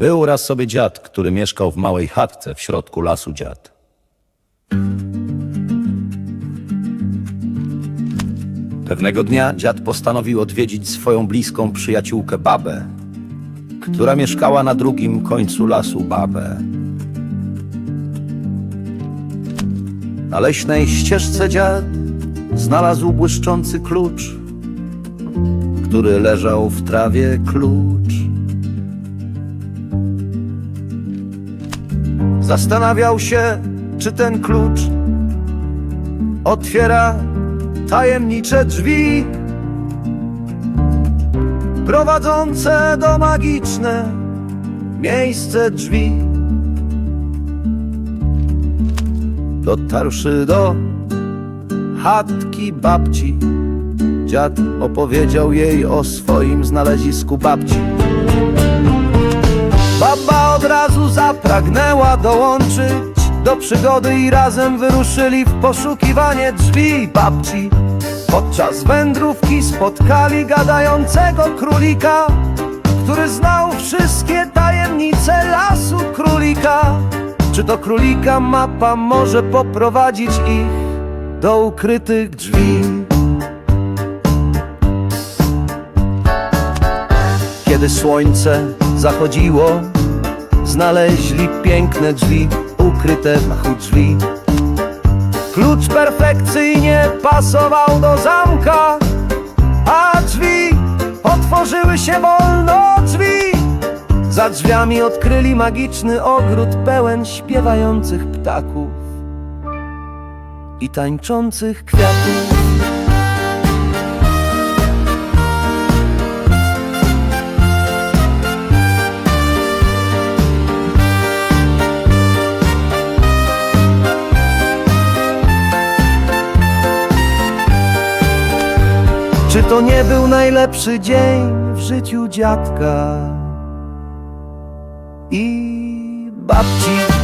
Był raz sobie dziad, który mieszkał w małej chatce w środku lasu dziad. Pewnego dnia dziad postanowił odwiedzić swoją bliską przyjaciółkę babę, która mieszkała na drugim końcu lasu babę. Na leśnej ścieżce dziad znalazł błyszczący klucz, który leżał w trawie klucz. Zastanawiał się, czy ten klucz otwiera tajemnicze drzwi prowadzące do magiczne miejsce drzwi. Dotarłszy do chatki babci, dziad opowiedział jej o swoim znalezisku babci. Baba zapragnęła dołączyć do przygody i razem wyruszyli w poszukiwanie drzwi babci. Podczas wędrówki spotkali gadającego królika, który znał wszystkie tajemnice lasu królika. Czy to królika mapa może poprowadzić ich do ukrytych drzwi? Kiedy słońce zachodziło, znaleźli piękne drzwi, ukryte w machu drzwi. Klucz perfekcyjnie pasował do zamka, a drzwi otworzyły się wolno drzwi. Za drzwiami odkryli magiczny ogród pełen śpiewających ptaków i tańczących kwiatów. Czy to nie był najlepszy dzień w życiu dziadka i babci?